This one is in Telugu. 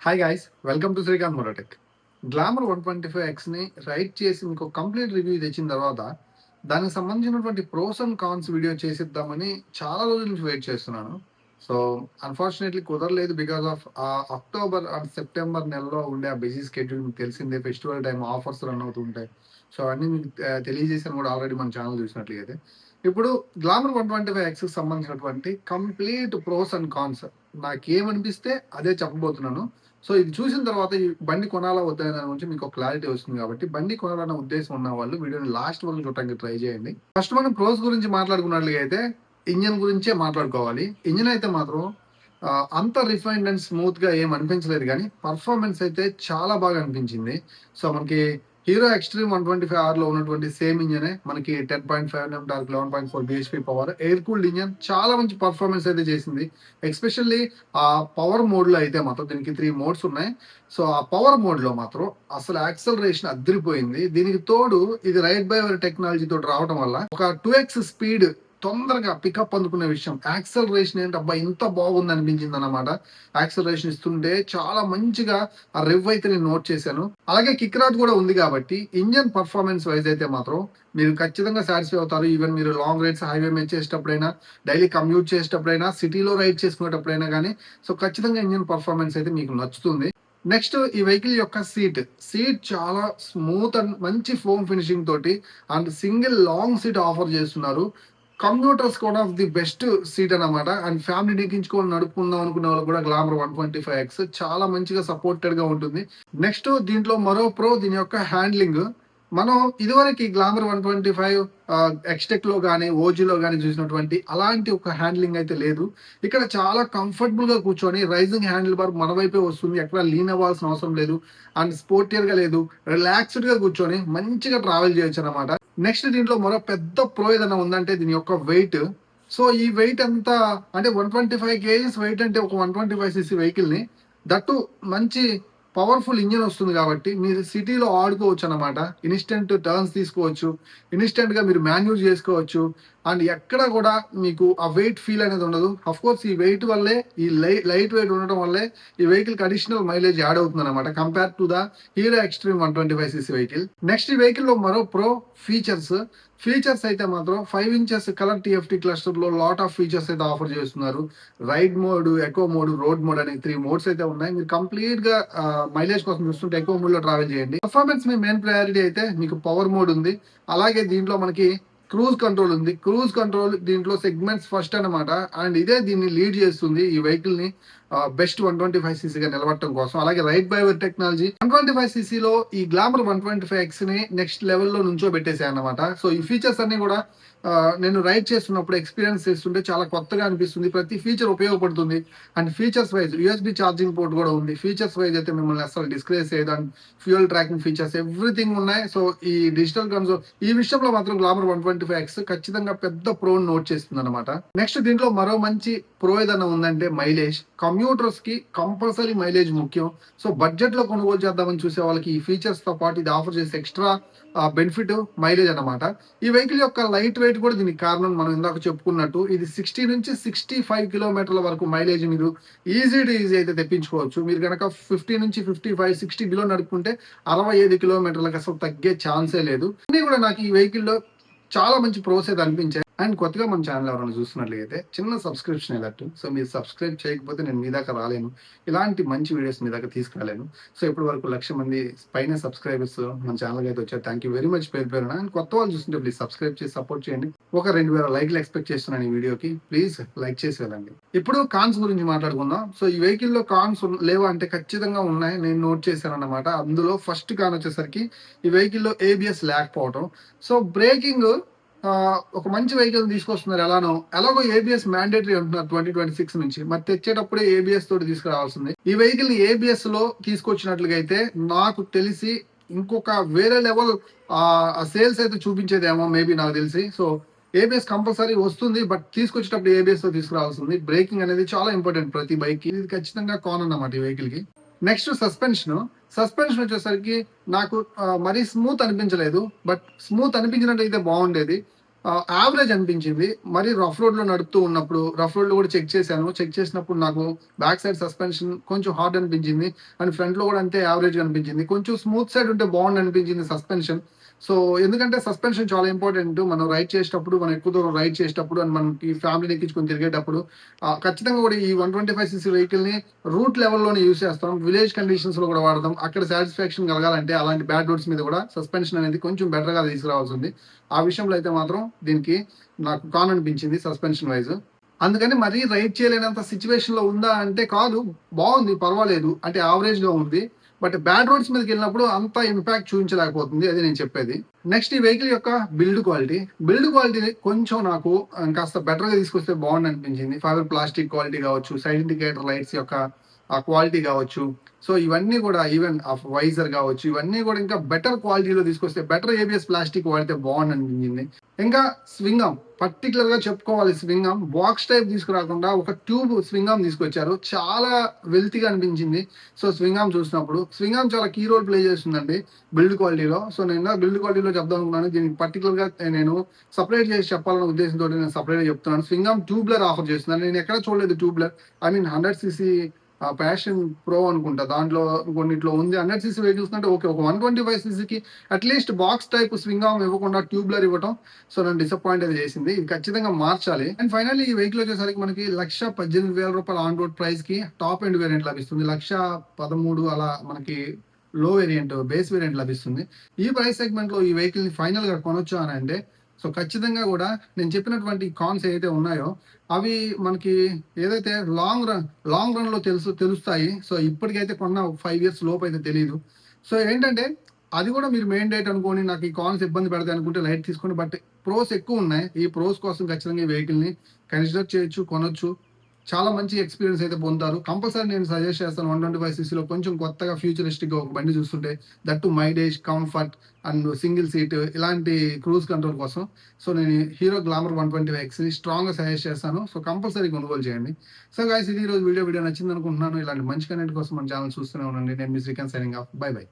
Hi guys welcome to Srikanth Moratech glamour one twenty five ఎక్స్ని right చేసి మీకు కంప్లీట్ రివ్యూ తెచ్చిన తర్వాత దానికి సంబంధించినటువంటి ప్రోస్ అండ్ కాన్స్ వీడియో చేసిద్దామని చాలా రోజుల నుంచి వెయిట్ చేస్తున్నాను. సో అన్ఫార్చునేట్లీ కుదరలేదు because of October and September నెలలో ఉండే ఆ బిజీ స్కెడ్యూల్ మీకు తెలిసిందే ఫెస్టివల్ టైం ఆఫర్స్ రన్ అవుతుంటాయి సో అన్నీ మీకు తెలియజేసాను కూడా ఆల్రెడీ మన ఛానల్ చూసినట్లయితే. ఇప్పుడు గ్లామర్ వన్ ట్వంటీ ఫైవ్ ఎక్స్కి సంబంధించినటువంటి కంప్లీట్ ప్రోస్ అండ్ కాన్స్ నాకేమనిపిస్తే అదే చెప్పబోతున్నాను. సో ఇది చూసిన తర్వాత ఈ బండి కొనాలా వద్దా దాని గురించి మీకు ఒక క్లారిటీ వస్తుంది కాబట్టి బండి కొనాలన్న ఉద్దేశం ఉన్న వాళ్ళు వీడియోని లాస్ట్ వరకు చూడటానికి ట్రై చేయండి. ఫస్ట్ మనం ప్రోస్ గురించి మాట్లాడుకున్నట్లుగా అయితే ఇంజన్ గురించే మాట్లాడుకోవాలి. ఇంజన్ అయితే మాత్రం అంత రిఫైన్డ్ అండ్ స్మూత్గా ఏం అనిపించలేదు కానీ పర్ఫార్మెన్స్ అయితే చాలా బాగా అనిపించింది. సో మనకి Hero Xtreme one twenty five ఆర్లో ఉన్నటువంటి సేమ్ ఇంజనే మనకి ten point five M M torque eleven point four BHP power air cooled engine చాలా మంచి పర్ఫార్మెన్స్ అయితే చేసింది. ఎస్పెషల్లీ ఆ పవర్ మోడ్లో అయితే మాత్రం దీనికి త్రీ మోడ్స్ ఉన్నాయి. సో ఆ పవర్ మోడ్లో మాత్రం అసలు యాక్సలరేషన్ అద్దరిపోయింది. దీనికి తోడు ఇది రైట్ బై టెక్నాలజీ తోటి రావడం వల్ల ఒక టూ ఎక్స్ స్పీడ్ తొందరగా పికప్ అందుకునే విషయం. యాక్సలరేషన్ ఏంటి? అబ్బా ఇంత బాగుంది అనిపించింది అనమాట యాక్సలరేషన్ ఇస్తుంటే చాలా మంచిగా ఆ రివ్ అయితే నేను నోట్ చేశాను. అలాగే కిక్రాట్ కూడా ఉంది కాబట్టి ఇంజన్ పర్ఫార్మెన్స్ వైజ్ అయితే మాత్రం మీరు ఖచ్చితంగా సాటిస్ఫై అవుతారు. ఈవెన్ మీరు లాంగ్ రైడ్స్ హైవే మీద చేసేటప్పుడైనా డైలీ కమ్యూట్ చేసేటప్పుడైనా సిటీలో రైడ్ చేసుకునేటప్పుడైనా కానీ సో ఖచ్చితంగా ఇంజన్ పర్ఫార్మెన్స్ అయితే మీకు నచ్చుతుంది. నెక్స్ట్ ఈ వెహికల్ యొక్క సీట్ సీట్ చాలా స్మూత్ అండ్ మంచి ఫోమ్ ఫినిషింగ్ తోటి and single long seat offer చేస్తున్నారు. కంప్యూటర్స్ కూడా ఆఫ్ ది బెస్ట్ సీట్ అన్నమాట. అండ్ ఫ్యామిలీ నెగ్గించుకొని నడుపుకుందాం అనుకునే వాళ్ళు కూడా Glamour one twenty five X చాలా మంచిగా సపోర్టెడ్గా ఉంటుంది. నెక్స్ట్ దీంట్లో మరో ప్రో దీని యొక్క హ్యాండ్లింగ్ మనం ఇదివరకు గ్లామర్ వన్ ట్వంటీ ఫైవ్ ఎక్స్టెక్లో కానీ ఓజీలో కానీ చూసినటువంటి అలాంటి ఒక హ్యాండ్లింగ్ అయితే లేదు. ఇక్కడ చాలా కంఫర్టబుల్గా కూర్చొని రైజింగ్ హ్యాండిల్ బార్ మన వైపే వస్తుంది. ఎక్కడ లీన్ అవ్వాల్సిన అవసరం లేదు. అండ్ స్పోర్టియర్గా లేదు. రిలాక్స్డ్గా కూర్చొని మంచిగా ట్రావెల్ చేయొచ్చు అనమాట నెక్స్ట్ దీంట్లో మరో పెద్ద ప్రో ఏదైనా ఉందంటే దీని యొక్క వెయిట్ సో ఈ వెయిట్ అంతా అంటే one twenty five kgs weight అంటే ఒక వన్ ట్వంటీ ఫైవ్ సీసీ వెహికల్ని దట్టు మంచి పవర్ఫుల్ ఇంజిన్ వస్తుంది కాబట్టి మీరు సిటీలో ఆడుకోవచ్చు అనమాట ఇన్స్టెంట్ టర్న్స్ తీసుకోవచ్చు. ఇన్స్టెంట్గా మీరు మాన్యూజ్ చేసుకోవచ్చు. అండ్ ఎక్కడ కూడా మీకు ఆ వెయిట్ ఫీల్ అనేది ఉండదు. అఫ్ కోర్స్ ఈ వెయిట్ వల్లే ఈ లైట్ వెయిట్ ఉండటం వల్లే ఈ వెహికల్కి అడిషనల్ మైలేజ్ యాడ్ అవుతుంది అనమాట compare to the Hero Xtreme one twenty five CC vehicle next ఈ వెహికల్లో మరో ప్రో ఫీచర్స్ ఫీచర్స్ అయితే మాత్రం ఫైవ్ ఇంచెస్ కలర్ టీఎఫ్టీ క్లస్టర్లో లాట్ ఆఫ్ ఫీచర్స్ అయితే ఆఫర్ చేస్తున్నారు. Ride mode eco mode road mode అనే త్రీ మోడ్స్ అయితే ఉన్నాయి. మీరు కంప్లీట్గా మైలేజ్ కోసం చూస్తుంటే ఎకో మోడ్లో ట్రావెల్ చేయండి. పర్ఫార్మెన్స్ మీ మెయిన్ ప్రయారిటీ అయితే మీకు పవర్ మోడ్ ఉంది. అలాగే దీంట్లో మనకి క్రూజ్ కంట్రోల్ ఉంది. క్రూజ్ కంట్రోల్ దీంట్లో సెగ్మెంట్స్ ఫస్ట్ అన్నమాట. అండ్ ఇదే దీన్ని లీడ్ చేస్తుంది ఈ వెహికల్ని. బెస్ట్ వన్ ట్వంటీ ఫైవ్ సీసీగా నిలబడటం కోసం. అలాగే ride by wire technology one twenty five సీసీలో ఈ గ్లామర్ వన్ ట్వంటీ ఫైవ్ ఎక్స్ని నెక్స్ట్ లెవెల్లో నుంచో పెట్టేసాయి అన్నమాట సో ఈ ఫీచర్స్ అన్ని కూడా నేను రైడ్ చేస్తున్నప్పుడు ఎక్స్పీరియన్స్ చేస్తుంటే చాలా కొత్తగా అనిపిస్తుంది. ప్రతి ఫీచర్ ఉపయోగపడుతుంది. And features wise USB charging port కూడా ఉంది. ఫీచర్స్ వైజ్ అయితే మిమ్మల్ని అసలు డిస్క్రేజ్ చేయదు and fuel tracking features everything ఉన్నాయి. సో ఈ డిజిటల్ కన్సోల్ ఈ విషయంలో మాత్రం Glamour one twenty five X ఖచ్చితంగా పెద్ద ప్రోన్ నోట్ చేస్తుంది అనమాట నెక్స్ట్ దీంట్లో మరో మంచి ప్రో ఏదైనా ఉందంటే మైలేజ్. కమ్యూటర్స్కి కంపల్సరీ మైలేజ్ ముఖ్యం. సో బడ్జెట్లో కొనుగోలు చేద్దామని చూసే వాళ్ళకి ఈ ఫీచర్స్తో పాటు ఇది ఆఫర్ చేసే ఎక్స్ట్రా బెనిఫిట్ మైలేజ్ అన్నమాట. ఈ వెహికల్ యొక్క లైట్ వెయిట్ కూడా దీనికి కారణం మనం ఇందాక చెప్పుకున్నట్టు ఇది సిక్స్టీ నుంచి సిక్స్టీ ఫైవ్ కిలోమీటర్ల వరకు మైలేజ్ మీరు ఈజీ టు ఈజీ అయితే తెప్పించుకోవచ్చు. మీరు కనుక ఫిఫ్టీ నుంచి ఫిఫ్టీ ఫైవ్ సిక్స్టీ కిలో నడుపుకుంటే అరవై ఐదు కిలోమీటర్లకు అసలు తగ్గే ఛాన్సే లేదు. అన్నీ కూడా నాకు ఈ వెహికల్లో చాలా మంచి ప్రోసెస్ అనిపించాయి. అండ్ కొత్తగా మన ఛానల్ ఎవరైనా చూస్తున్నట్లయితే చిన్న సబ్స్క్రిప్షన్ వెళ్ళట్టు సో మీరు సబ్స్క్రైబ్ చేయకపోతే నేను మీ దాకా రాలేను. ఇలాంటి మంచి వీడియోస్ మీ దాకా తీసుకురాలేను. సో ఇప్పటి వరకు లక్ష మంది పైన సబ్స్క్రైబర్స్ మన ఛానల్ అయితే వచ్చారు. థ్యాంక్ యూ వెరీ మచ్ పేరు పేరున. అండ్ కొత్త వాళ్ళు చూస్తుంటే ప్లీజ్ సబ్స్క్రైబ్ చేసి సపోర్ట్ చేయండి. ఒక రెండు వేల లైక్లు ఎక్స్పెక్ట్ చేస్తున్నాను ఈ వీడియోకి ప్లీజ్ లైక్ చేసి వెళ్ళండి. ఇప్పుడు కాన్స్ గురించి మాట్లాడుకుందాం. సో ఈ వెహికల్లో కాన్స్ లేవా అంటే ఖచ్చితంగా ఉన్నాయి. నేను నోట్ చేశాను అనమాట అందులో ఫస్ట్ కాన్ వచ్చేసరికి ఈ వెహికల్లో ఏబిఎస్ లేకపోవడం సో బ్రేకింగ్ ఒక మంచి వెహికల్ తీసుకొస్తున్నారు ఎలానో. ఎలాగో ఏబిఎస్ మ్యాండేటరీ అంటున్నారు ట్వంటీ ట్వంటీ సిక్స్ నుంచి. మరి తెచ్చేటప్పుడే ఏబిఎస్ తోటి తీసుకురావాల్సింది. ఈ వెహికల్ని ఏబిఎస్లో తీసుకొచ్చినట్లుగా అయితే నాకు తెలిసి ఇంకొక వేరే లెవెల్ సేల్స్ అయితే చూపించేదేమో మేబీ నాకు తెలిసి. సో ఏబిఎస్ కంపల్సరీ వస్తుంది బట్ తీసుకొచ్చేటప్పుడు ఏబిఎస్తో తీసుకురావాల్సింది. బ్రేకింగ్ అనేది చాలా ఇంపార్టెంట్ ప్రతి బైక్ ఇది ఖచ్చితంగా కాన్ అన్నమాట ఈ వెహికల్కి. నెక్స్ట్ సస్పెన్షన్ సస్పెన్షన్ వచ్చేసరికి నాకు మరీ స్మూత్ అనిపించలేదు బట్ స్మూత్ అనిపించినట్టు అయితే బాగుండేది. యావరేజ్ అనిపించింది. మరి రఫ్ రోడ్లో నడుపుతూ ఉన్నప్పుడు రఫ్ రోడ్లో కూడా చెక్ చేశాను. చెక్ చేసినప్పుడు నాకు బ్యాక్ సైడ్ సస్పెన్షన్ కొంచెం హార్డ్ అనిపించింది. అండ్ ఫ్రంట్లో కూడా అంతే యావరేజ్ అనిపించింది. కొంచెం స్మూత్ సైడ్ ఉంటే బాగుంది అనిపించింది సస్పెన్షన్ సో ఎందుకంటే సస్పెన్షన్ చాలా ఇంపార్టెంట్ మనం రైడ్ చేసేటప్పుడు మనం ఎక్కువ దూరం రైడ్ చేసేటప్పుడు అండ్ మనకి ఫ్యామిలీని ఎక్కించుకొని తిరిగేటప్పుడు ఖచ్చితంగా కూడా ఈ వన్ ట్వంటీ ఫైవ్ సీసీ వెహికల్ని రూట్ లెవెల్లోనే యూస్ చేస్తాం. విలేజ్ కండిషన్స్లో కూడా వాడదాం అక్కడ సాటిస్ఫాక్షన్ కలగాలంటే అలాంటి బ్యాడ్ రోడ్స్ మీద కూడా సస్పెన్షన్ అనేది కొంచెం బెటర్గా తీసుకురావాల్సి ఉంది. ఆ విషయంలో అయితే మాత్రం దీనికి నాకు కాన్ అనిపించింది సస్పెన్షన్ వైజ్ అందుకని మరీ రైడ్ చేయలేనంత సిచ్యువేషన్లో ఉందా అంటే కాదు బాగుంది పర్వాలేదు. అంటే యావరేజ్గా ఉంది. బట్ బ్యాడ్ రోడ్స్ మీదకి వెళ్ళినప్పుడు అంత ఇంపాక్ట్ చూపించలేకపోతుంది అది నేను చెప్పేది. నెక్స్ట్ ఈ వెహికల్ యొక్క బిల్డ్ క్వాలిటీ బిల్డ్ క్వాలిటీ కొంచెం నాకు కాస్త బెటర్గా తీసుకొస్తే బాగుంది అనిపించింది. ఫైబర్ ప్లాస్టిక్ క్వాలిటీ కావచ్చు సైడ్ ఇండికేటర్ లైట్స్ యొక్క ఆ క్వాలిటీ కావచ్చు. సో ఇవన్నీ కూడా ఈవెన్ ఆ వైజర్ కావచ్చు ఇవన్నీ కూడా ఇంకా బెటర్ క్వాలిటీలో తీసుకొస్తే బెటర్ ఏబిఎస్ ప్లాస్టిక్ వాడితే బాగుంది అనిపించింది ఇంకా స్వింగం పర్టికులర్గా చెప్పుకోవాలి స్వింగం బాక్స్ టైప్ తీసుకురాకుండా ఒక ట్యూబ్ స్వింగం తీసుకొచ్చారు. చాలా వెల్తీగా అనిపించింది. సో స్వింగం చూసినప్పుడు స్వింగం చాలా కీ రోల్ ప్లే చేస్తుందండి బిల్డ్ క్వాలిటీలో సో నేను బిల్డ్ క్వాలిటీలో చెప్దాం అనుకున్నాను. దీనికి పర్టికులర్గా నేను సపరేట్ చేసి చెప్పాలన్న ఉద్దేశంతో నేను సపరేట్ చెప్తున్నాను. స్వింగం ట్యూబ్లర్ ఆఫర్ చేస్తున్నాను. నేను ఎక్కడ చూడలేదు tubular I mean hundred CC Passion Pro అనుకుంటా. దాంట్లో కొన్నిట్లో ఉంది. హండ్రెడ్ సీసీ వెహికల్స్ అంటే ఓకే ఒక one twenty five సీసీకి at least box type swingarm ఇవ్వకుండా ట్యూబ్లర్ ఇవ్వటం. సో నన్ను డిసప్పాయింట్ అయితే చేసింది. ఇది ఖచ్చితంగా మార్చాలి. అండ్ ఫైనల్లీ ఈ వెహికల్ వచ్చేసరికి మనకి లక్ష పద్దెనిమిది వేల రూపాయల ఆన్ రోడ్ ప్రైస్కి టాప్ ఎండ్ వేరియంట్ లభిస్తుంది. లక్ష పదమూడు అలా మనకి లో వేరియంట్ బేస్ వేరియంట్ లభిస్తుంది. ఈ ప్రైస్ సెగ్మెంట్లో ఈ వెహికల్ని ఫైనల్గా కొనొచ్చు అని అంటే సో ఖచ్చితంగా కూడా నేను చెప్పినటువంటి కాన్స్ ఏదైతే ఉన్నాయో అవి మనకి ఏదైతే లాంగ్ రన్ లాంగ్ రన్లో తెలుసు తెలుస్తాయి. సో ఇప్పటికైతే కొన్న ఫైవ్ ఇయర్స్ లోపు అయితే తెలియదు సో ఏంటంటే అది కూడా మీరు మెయిన్ డేట్ అనుకోని నాకు ఈ కాన్స్ ఇబ్బంది పెడతాయి అనుకుంటే లైట్ తీసుకోండి. బట్ ప్రోస్ ఎక్కువ ఉన్నాయి. ఈ ప్రోస్ కోసం ఖచ్చితంగా ఈ వెహికల్ని కన్సిడర్ చేయొచ్చు కొనొచ్చు. చాలా మంచి ఎక్స్పీరియన్స్ అయితే పొందుతారు. కంపల్సరీ నేను సజెస్ట్ చేస్తాను వన్ ట్వంటీ ఫైవ్ సీసీలో కొంచెం కొత్తగా ఫ్యూచరిస్టిక్గా ఒక బండి చూస్తుంటే that too mileage comfort and single seat ఇలాంటి క్రూజ్ కంట్రోల్ కోసం. సో నేను Hero Glamour one twenty five ఎక్స్ని స్ట్రాంగ్గా సజెస్ట్ చేస్తాను. సో కంపల్సరీ కొనుగోలు చేయండి. సో గాయస్ ఇది రోజు వీడియో. వీడియో నచ్చింది అనుకుంటున్నాను ఇలాంటి మంచి కంటెంట్ కోసం మన ఛానల్ చూస్తూనే ఉండండి. నేను మీ Srikanth signing off bye bye